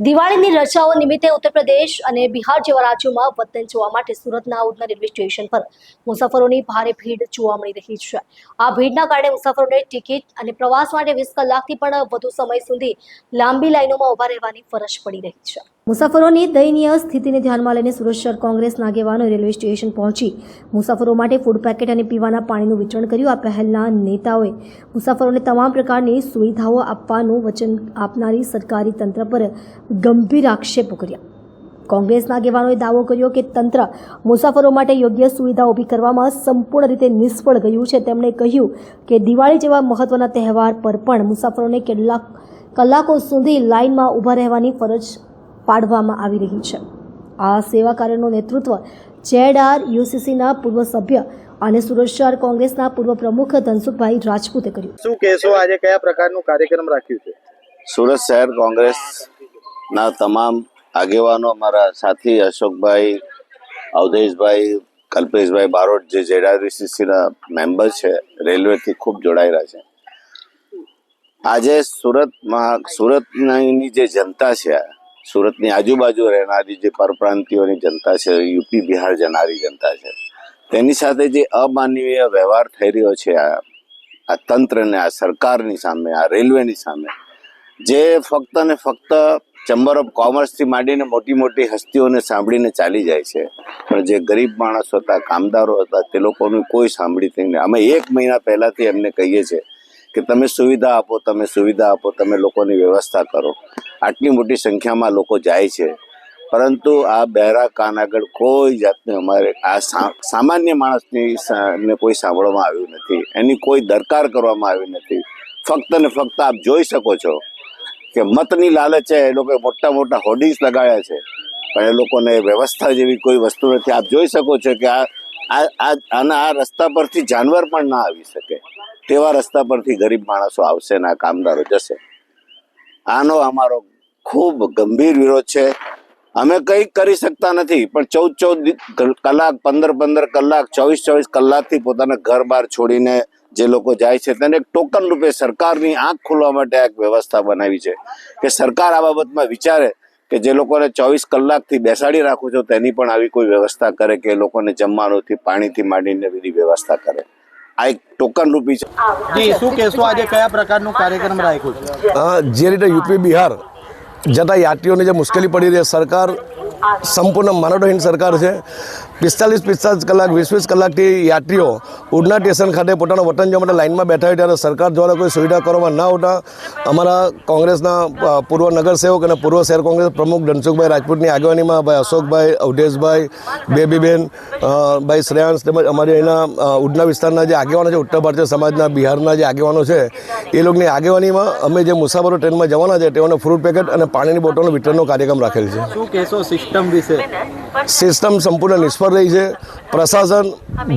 દિવાળીની રજાઓ નિમિત્તે ઉત્તર પ્રદેશ અને બિહાર જેવા રાજ્યોમાં વતન જોવા માટે સુરતના ઉધના રેલવે સ્ટેશન પર મુસાફરોની ભારે ભીડ જોવા મળી રહી છે. આ ભીડના કારણે મુસાફરોને ટિકિટ અને પ્રવાસ માટે વીસ કલાકથી પણ વધુ સમય સુધી લાંબી લાઈનોમાં ઊભા રહેવાની ફરજ પડી રહી છે. મુસાફરોની દયનીય સ્થિતિને ધ્યાનમાં લઈને સુરત શહેર કોંગ્રેસના આગેવાનો રેલવે સ્ટેશન પહોંચી. મુસાફરો માટે ફૂડ પેકેટ અને પીવાના પાણીનું વિતરણ કર્યું. આ પહેલના નેતાઓએ મુસાફરોને તમામ પ્રકારની સુવિધાઓ આપવાનું વચન આપનારી સરકારી તંત્ર પર ગંભીર આક્ષેપો કર્યા. કોંગ્રેસના આગેવાનોએ દાવો કર્યો કે તંત્ર મુસાફરો માટે યોગ્ય સુવિધા ઊભી કરવામાં સંપૂર્ણ રીતે નિષ્ફળ ગયું છે. તેમણે કહ્યું કે દિવાળી જેવા મહત્વના તહેવાર પર પણ મુસાફરોને કેટલાક કલાકો સુધી લાઇનમાં ઊભા રહેવાની ફરજ પાડવામાં આવી રહી છે. આ સેવા કાર્યનું નેતૃત્વ જેડ આર યુસીસીના પૂર્વ સભ્ય અને સુરત શહેર કોંગ્રેસના પૂર્વ પ્રમુખ ધનસુખભાઈ રાજપૂતે કર્યું. શું કહેશો આજે કયા પ્રકારનું કાર્યક્રમ રાખ્યું છે? સુરત શહેર કોંગ્રેસના તમામ આગેવાનો અમારા સાથી અશોકભાઈ અવધેશભાઈ કલ્પેશભાઈ બારોટ જે જેડાવીસીસીના મેમ્બર છે રેલવેથી ખૂબ જોડાયેલા છે. આજે સુરતમાં સુરતની જે જનતા છે સુરતની આજુબાજુ રહેનારી જે પરપ્રાંતિઓની જનતા છે, યુપી, બિહાર જનારી જનતા છે, તેની સાથે જે અમાનવીય વ્યવહાર થઈ રહ્યો છે, આ આ તંત્રને, આ સરકારની સામે, આ રેલવેની સામે, જે ફક્ત ને ફક્ત ચેમ્બર ઓફ કોમર્સથી માંડીને મોટી મોટી હસ્તીઓને સાંભળીને ચાલી જાય છે. પણ જે ગરીબ માણસો હતા, કામદારો હતા, તે લોકોનું કોઈ સાંભળી નહીં. અમે એક મહિના પહેલાંથી એમને કહીએ છીએ કે તમે સુવિધા આપો, તમે સુવિધા આપો, તમે લોકોની વ્યવસ્થા કરો. આટલી મોટી સંખ્યામાં લોકો જાય છે. પરંતુ આ બહેરા કાન આગળ કોઈ જાતની અમારે આ સામાન્ય માણસની કોઈ સાંભળવામાં આવ્યું નથી. એની કોઈ દરકાર કરવામાં આવી નથી. ફક્ત ને ફક્ત આપ જોઈ શકો છો કે મતની લાલચે એ લોકોએ મોટા મોટા હોર્ડિંગ્સ લગાડ્યા છે. પણ એ લોકોને વ્યવસ્થા જેવી કોઈ વસ્તુ નથી. આપ જોઈ શકો છો કે આ, આના આ રસ્તા પરથી જાનવર પણ ના આવી શકે. તેવા રસ્તા પરથી ગરીબ માણસો આવશે ને આ કામદારો જશે. આનો અમારો ખૂબ ગંભીર વિરોધ છે. અમે કંઈ કરી શકતા નથી પણ ચૌદ ચૌદ કલાક પંદર પંદર કલાક ચોવીસ ચોવીસ કલાકથી પોતાના ઘર બહાર છોડીને જે લોકો જાય છે તેને એક ટોકન રૂપે સરકારની આંખ ખોલવા માટે આ એક વ્યવસ્થા બનાવી છે. કે સરકાર આ બાબતમાં વિચારે કે જે લોકોને ચોવીસ કલાકથી બેસાડી રાખો છો તેની પણ આવી કોઈ વ્યવસ્થા કરે કે એ લોકોને જમવાનુંથી પાણીથી માંડીને બધી વ્યવસ્થા કરે. આ એક ટોકન રૂપી છે. જી શું કહેશો? આજે કયા પ્રકારનું કાર્યક્રમ રાખ્યો છે? જે રીતે યુપી બિહાર જતા યાત્રીઓને જે મુશ્કેલી પડી રહી છે સરકાર સંપૂર્ણ માનવહીન સરકાર છે. પિસ્તાલીસ પિસ્તાલીસ કલાક, વીસ વીસ કલાકથી યાત્રીઓ ઉડના સ્ટેશન ખાતે પોતાના વતન જવા માટે લાઇનમાં બેઠા હોય ત્યારે સરકાર દ્વારા કોઈ સુવિધા કરવામાં ના આવતા અમારા કોંગ્રેસના પૂર્વ નગરસેવક અને પૂર્વ શહેર કોંગ્રેસ પ્રમુખ ધનસુખભાઈ રાજપૂતની આગેવાનીમાં ભાઈ અશોકભાઈ, અવધેશભાઈ, બેબીબેન ભાઈ શ્રેયાંશ તેમજ અમારી અહીંના ઉડના વિસ્તારના જે આગેવાનો છે, ઉત્તર ભારતીય સમાજના, બિહારના જે આગેવાનો છે, એ લોકોની આગેવાનીમાં અમે જે મુસાફરો ટ્રેનમાં જવાના છે, તેઓને ફ્રૂટ પેકેટ અને પાણીની બોટલનું વિતરણનો કાર્યક્રમ રાખેલ છે. શું કહેશો સિસ્ટમ વિશે. સિસ્ટમ સંપૂર્ણ નિષ્ફળ રહી છે. પ્રશાસન,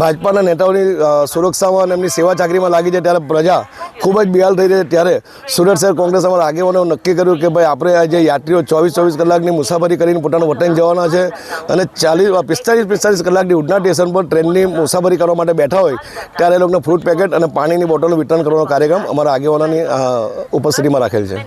ભાજપાના નેતાઓની સુરક્ષામાં અને એમની સેવા ચાકરીમાં લાગી છે ત્યારે પ્રજા ખૂબ જ બિહાલ થઈ રહી છે. ત્યારે સુરત શહેર કોંગ્રેસ અમારા આગેવાનો નક્કી કર્યું કે ભાઈ, આપણે આ જે યાત્રીઓ ચોવીસ ચોવીસ કલાકની મુસાફરી કરીને પોતાનું વતન જવાના છે અને ચાલીસ પિસ્તાલીસ પિસ્તાલીસ કલાકની ઉડના સ્ટેશન પર ટ્રેનની મુસાફરી કરવા માટે બેઠા હોય, ત્યારે એ લોકોને ફ્રૂટ પેકેટ અને પાણીની બોટલનું વિતરણ કરવાનો કાર્યક્રમ અમારા આગેવાનોની ઉપસ્થિતિમાં રાખેલ છે.